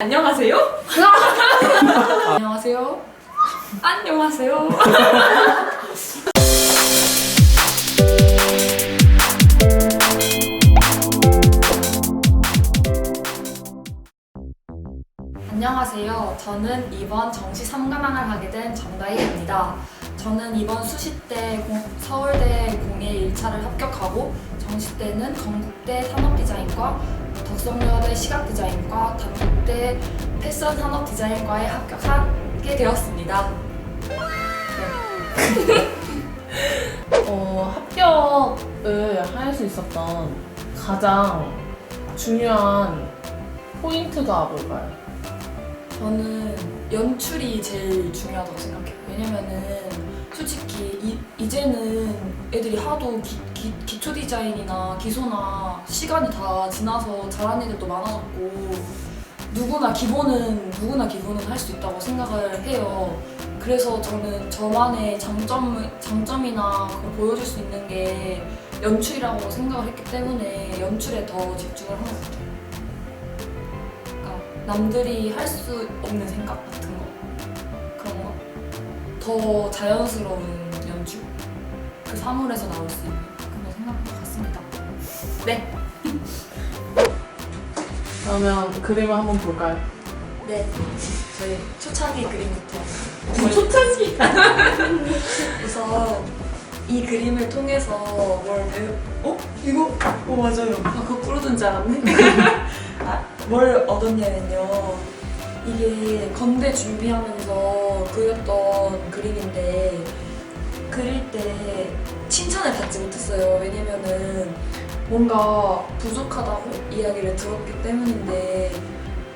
안녕하세요? 안녕하세요? 안녕하세요? 안녕하세요. 저는 이번 정시 3관왕을 하게 된 정다희입니다. 저는 이번 수시 때 공- 서울대 공예 1차를 합격하고 정시 때는 건국대 산업디자인과 덕성여대 시각디자인과 단국대 패션 산업디자인과에 합격하게 되었습니다. 어, 합격을 할 수 있었던 가장 중요한 포인트가 뭘까요? 저는 연출이 제일 중요하다고 생각해요. 왜냐면은 솔직히 이, 제는 애들이 하도 기, 기, 기초 디자인이나 기소나 시간이 다 지나서 잘하는 애들도 많아졌고 누구나 기본은 누구나 기본은 할 수 있다고 생각을 해요. 그래서 저는 저만의 장점 장점이나 그걸 보여줄 수 있는 게 연출이라고 생각을 했기 때문에 연출에 더 집중을 한 것 같아요. 남들이 할 수 없는 생각 같은 거 그런 거 더 자연스러운 연출 그 사물에서 나올 수 있는 그런 생각인 것 같습니다. 네, 그러면 그림을 한번 볼까요? 네 저희 초창기 그림부터 초창기! 우선 이 그림을 통해서 뭘 배우 어 이거 어 맞아요. 아 그거 끌어둔 줄 알았네. 아, 뭘 얻었냐면요. 이게 건대 준비하면서 그렸던 그림인데 그릴 때 칭찬을 받지 못했어요. 왜냐면은 뭔가 부족하다고 이야기를 들었기 때문인데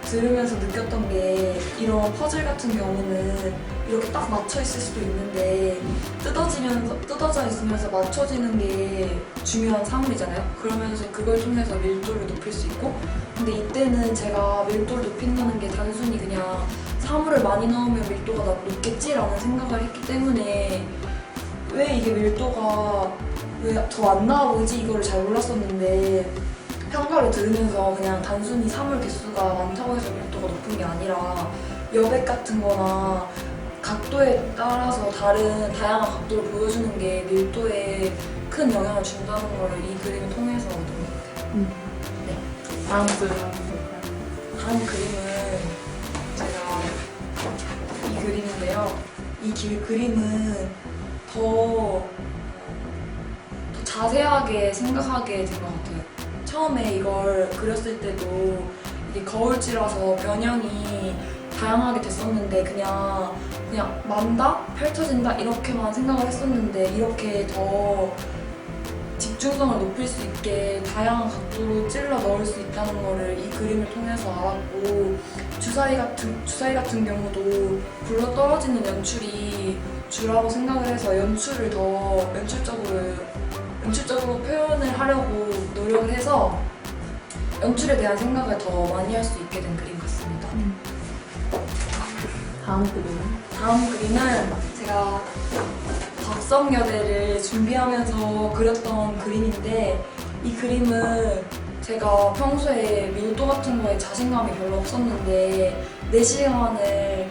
들으면서 느꼈던 게 이런 퍼즐 같은 경우는 이렇게 딱 맞춰 있을 수도 있는데 뜯어지면서 뜯어져 있으면서 맞춰지는 게 중요한 사물이잖아요. 그러면서 그걸 통해서 밀도를 높일 수 있고 근데 이때는 제가 밀도를 높인다는 게 단순히 그냥 사물을 많이 넣으면 밀도가 나- 높겠지라는 생각을 했기 때문에 왜 이게 밀도가 왜 더안 보이지 이거를 잘 몰랐었는데 평가를 들으면서 그냥 단순히 사물 개수가 많다고 해서 밀도가 높은 게 아니라 여백 같은 거나 각도에 따라서 다른 다양한 각도를 보여주는 게 밀도에 큰 영향을 준다는 걸 이 그림을 통해서 얻은 것 같아요. 다음 그림 한번 볼까요? 다음 그림은 제가 이 그림인데요. 이 기- 그림은 더, 더 자세하게 생각하게 된 것 같아요. 처음에 이걸 그렸을 때도 이게 거울지라서 변형이 다양하게 됐었는데 그냥 그냥 만다 펼쳐진다 이렇게만 생각을 했었는데 이렇게 더 집중성을 높일 수 있게 다양한 각도로 찔러 넣을 수 있다는 거를 이 그림을 통해서 알았고 주사위 같은 주사위 같은 경우도 굴러 떨어지는 연출이 주라고 생각을 해서 연출을 더 연출적으로 연출적으로 표현을 하려고 노력을 해서 연출에 대한 생각을 더 많이 할 수 있게 된 그림 같습니다. 다음 그림은? 다음 그림은 제가 덕성여대를 준비하면서 그렸던 그림인데 이 그림은 제가 평소에 밀도 같은 거에 자신감이 별로 없었는데 4시간을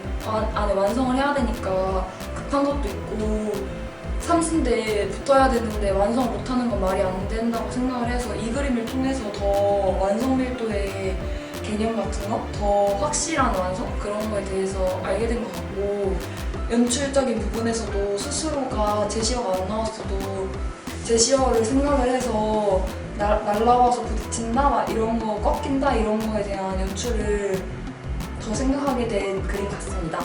안에 완성을 해야 되니까 급한 것도 있고 삼순대 붙어야 되는데 완성 못하는 건 말이 안 된다고 생각을 해서 이 그림을 통해서 더 완성 밀도의 개념 같은 거, 더 확실한 완성 그런 거에 대해서 알게 된 것 같고 연출적인 부분에서도 스스로가 제시어가 안 나왔어도 제시어를 생각을 해서 날, 날라와서 부딪힌다 막 이런 거 꺾인다 이런 거에 대한 연출을 더 생각하게 된 그림 같습니다.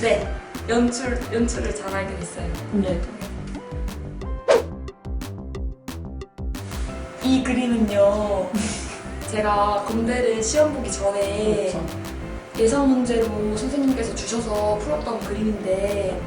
네, 연출 연출을 잘 알게 됐어요. 네. 이 그림은요. 제가 공대를 시험 보기 전에 그렇죠. 예상 문제로 선생님께서 주셔서 풀었던 그림인데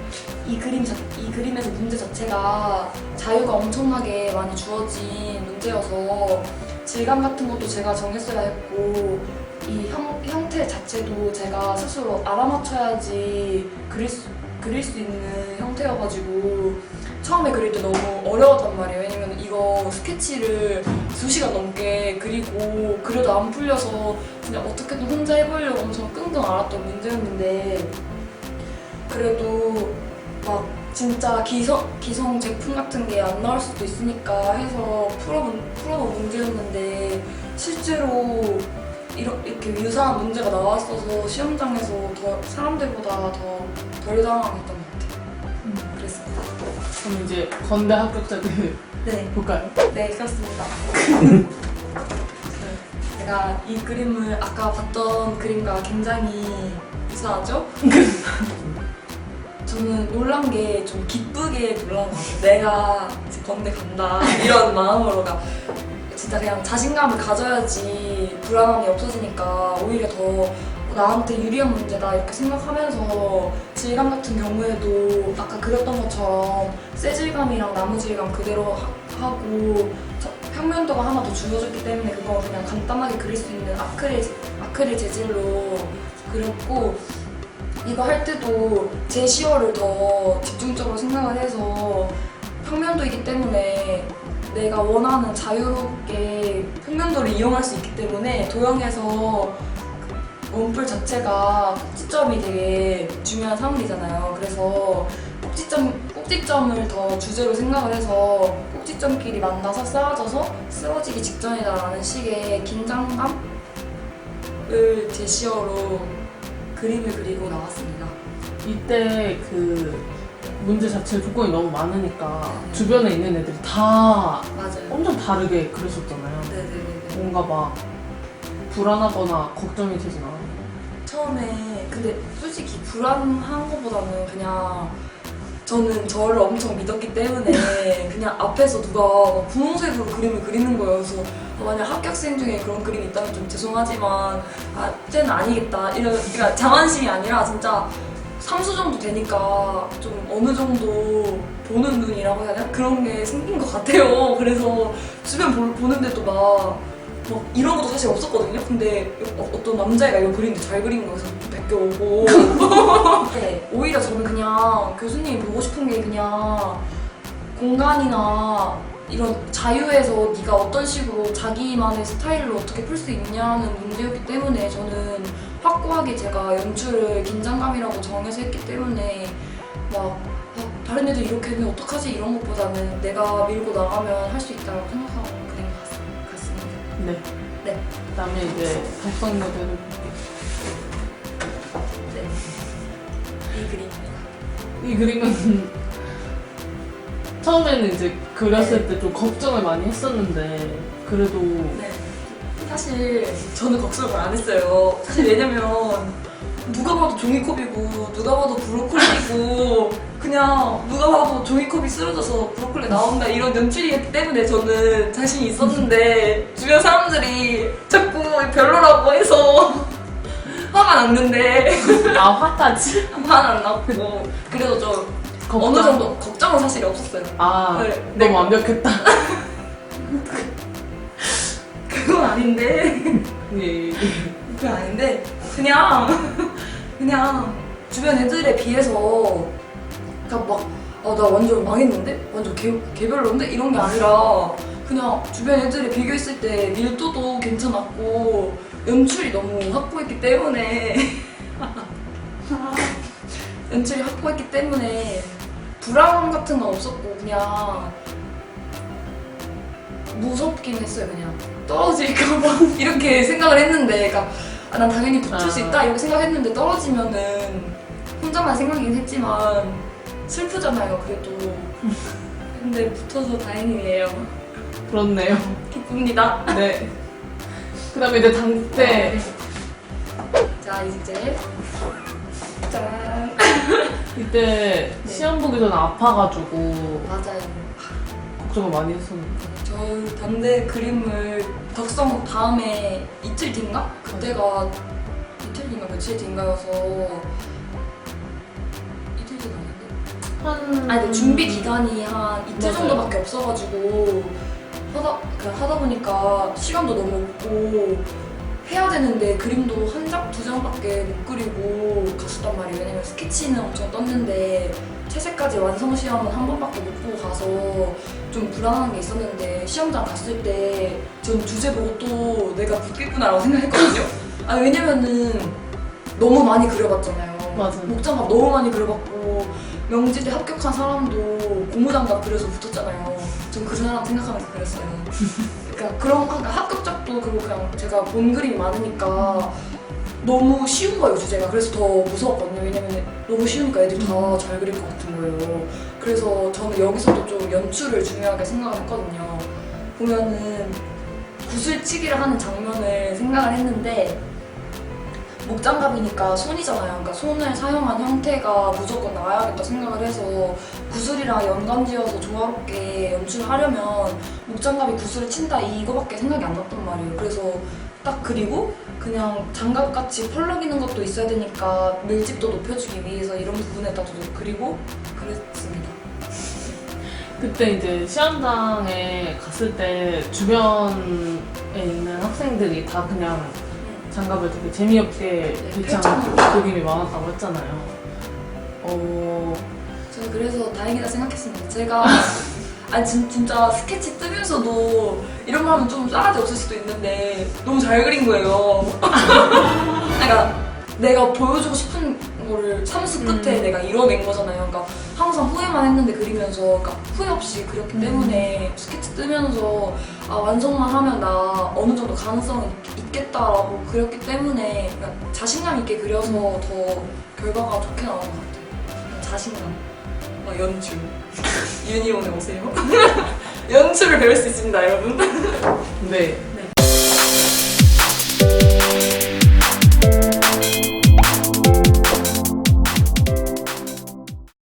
이 그림 자, 이 그림에서 문제 자체가 자유가 엄청나게 많이 주어진 문제여서 질감 같은 것도 제가 정했어야 했고 이 형, 형태 자체도 제가 스스로 알아맞혀야지 그릴 수, 그릴 수 있는 형태여가지고 처음에 그릴 때 너무 어려웠단 말이에요. 왜냐면 이거 스케치를 2시간 넘게 그리고 그려도 안 풀려서 그냥 어떻게든 혼자 해보려고 엄청 끙끙 앓았던 문제였는데 그래도 막 진짜 기성, 기성 제품 같은 게 안 나올 수도 있으니까 해서 풀어본, 풀어본 문제였는데 실제로 이렇- 이렇게 유사한 문제가 나왔어서 시험장에서 더 사람들보다 더 덜 당황했던 것 같아요. 그랬습니다. 그럼 이제 건대 합격자들 네, 볼까요? 네, 그렇습니다. 제가 이 그림을 아까 봤던 그림과 굉장히 유사하죠? 저는 놀란 게 좀 기쁘게 놀란 것 같아요. 내가 이제 건대 간다 이런 마음으로가 진짜 그냥 자신감을 가져야지 불안함이 없어지니까 오히려 더 나한테 유리한 문제다 이렇게 생각하면서 질감 같은 경우에도 아까 그렸던 것처럼 새 질감이랑 나무 질감 그대로 하, 고 평면도가 하나 더 주어졌기 때문에 그거 그냥 간단하게 그릴 수 있는 아크릴, 아크릴 재질로 그렸고 이거 할 때도 제시어를 더 집중적으로 생각을 해서 평면도이기 때문에 내가 원하는 자유롭게 평면도를 이용할 수 있기 때문에 도형에서 원뿔 자체가 꼭지점이 되게 중요한 사물이잖아요. 그래서 꼭지점, 꼭지점을 더 주제로 생각을 해서 꼭지점끼리 만나서 쌓아져서 쓰러지기 직전이다라는 식의 긴장감을 제시어로 그림을 그리고 나왔습니다. 이때 그 문제 자체 조건이 너무 많으니까 네. 주변에 있는 애들이 다 맞아요. 엄청 다르게 그렸었잖아요. 네네네. 뭔가 막 불안하거나 걱정이 되진 않아요. 처음에 근데 솔직히 불안한 것보다는 그냥 저는 저를 엄청 믿었기 때문에 그냥 앞에서 누가 막 분홍색으로 그림을 그리는 거예요. 그래서 만약 합격생 중에 그런 그림이 있다면 좀 죄송하지만 아, 쟤는 아니겠다. 이런 그러니까 자만심이 아니라 진짜 삼수 정도 되니까 좀 어느 정도 보는 눈이라고 해야 되나? 그런 게 생긴 것 같아요. 그래서 주변 보, 보는데도 막, 막 이런 것도 사실 없었거든요. 근데 어, 어떤 남자애가 이거 그리는데 잘 그린 거여서 베껴오고. 네, 오히려 저는 그냥 교수님이 보고 싶은 게 그냥 공간이나 이런 자유에서 네가 어떤 식으로 자기만의 스타일로 어떻게 풀 수 있냐는 문제였기 때문에 저는 확고하게 제가 연출을 긴장감이라고 정해서 했기 때문에 막 아, 다른 애들 이렇게 했는데 어떡하지 이런 것보다는 내가 밀고 나가면 할 수 있다고 생각하고 그린 것 같- 같습니다. 네. 네. 그다음에 이제 작성 모델을. 네. 이 그림입니다. 이 그림은 처음에는 이제 그렸을 때 좀 걱정을 많이 했었는데 그래도 네. 사실 저는 걱정을 안 했어요. 사실 왜냐면 누가 봐도 종이컵이고 누가 봐도 브로콜리고 그냥 누가 봐도 종이컵이 쓰러져서 브로콜리 나온다 이런 연출이기 때문에 저는 자신이 있었는데 주변 사람들이 자꾸 별로라고 해서 화가 났는데 아 화까지 화는 안 났고 그래도 좀 어느 정도 걱정은 사실 없었어요. 아 네. 너무 완벽했다. 그건 아닌데. 예, 예. 그게 아닌데. 그냥 그냥 주변 애들에 비해서 그러니까 막어나 완전 망했는데? 완전 개, 개별로인데? 이런 게 아니라 그냥 주변 애들에 비교했을 때 밀도도 괜찮았고 연출이 너무 확고했기 때문에. 연출이 확고했기 때문에 불안감 같은 건 없었고 그냥 무섭긴 했어요 그냥 떨어질까봐 이렇게 생각을 했는데 그러니까 아, 난 당연히 붙을 수 아. 있다 이렇게 생각했는데 떨어지면은 혼자만 생각이긴 했지만 슬프잖아요 그래도 근데 붙어서 다행이에요 그렇네요. 기쁩니다 네. 그 다음에 이제 당때 자 이제 짠 이때 네. 시험 보기 전에 아파가지고 맞아요 걱정을 많이 했었는데 저 단대 그림을 덕성 다음에 이틀 뒤인가? 그때가 이틀 뒤인가 며칠 뒤인가여서 이틀 뒤가 아닌데? 한 아니 근데 준비 기간이 한 이틀 맞아요. 정도밖에 없어가지고 하다 그 하다 보니까 시간도 너무 없고 해야 되는데 그림도 한 장, 두 장밖에 못 그리고 갔었단 말이에요. 왜냐면 스케치는 엄청 떴는데 채색까지 완성 시험은 한 번밖에 못 보고 가서 좀 불안한 게 있었는데 시험장 갔을 때 전 주제 보고 또 내가 붙겠구나라고 생각했거든요. 아 왜냐면은 너무 많이 그려봤잖아요. 맞아. 목장갑 너무 많이 그려봤고 명지 대 합격한 사람도 고무장갑 그려서 붙었잖아요. 전 그 사람 생각하면서 그렸어요. 그러니까 그런 그러니까 합격작도 그리고 그냥 제가 본 그림이 많으니까 너무 쉬운 거예요 주제가. 그래서 더 무서웠거든요. 왜냐면 너무 쉬우니까 애들이 다 잘 그릴 것 같은 거예요. 그래서 저는 여기서도 좀 연출을 중요하게 생각을 했거든요. 보면은 구슬치기를 하는 장면을 생각을 했는데 목장갑이니까 손이잖아요. 그러니까 손을 사용한 형태가 무조건 나와야겠다 생각을 해서 구슬이랑 연관지어서 조화롭게 연출을 하려면 목장갑이 구슬을 친다 이거밖에 생각이 안 났단 말이에요. 그래서 딱 그리고 그냥 장갑같이 펄럭이는 것도 있어야 되니까 밀집도 높여주기 위해서 이런 부분에다 도 그리고 그랬습니다. 그때 이제 시험장에 갔을 때 주변에 있는 학생들이 다 그냥 장갑을 되게 재미없게 배치한 펼쳐놓은 그림이 많았다고 했잖아요. 어, 저는 그래서 다행이다 생각했습니다. 제가 아니 진, 진짜 스케치 뜨면서도 이런 말 하면 좀 싸가지 없을 수도 있는데 너무 잘 그린 거예요. 그러니까 내가 보여주고 싶은 거를 참수 끝에 음. 내가 이뤄낸 거잖아요. 그러니까 항상 후회만 했는데 그리면서 그러니까 후회 없이 그렸기 음. 때문에 스케치 뜨면서 아 완성만 하면 나 어느 정도 가능성이 있- 있겠다라고 그렸기 때문에 그러니까 자신감 있게 그려서 더 결과가 좋게 나온 것 같아요. 자신감. 막 연출. 유니온에 오세요. 연출을 배울 수 있습니다, 여러분. 네.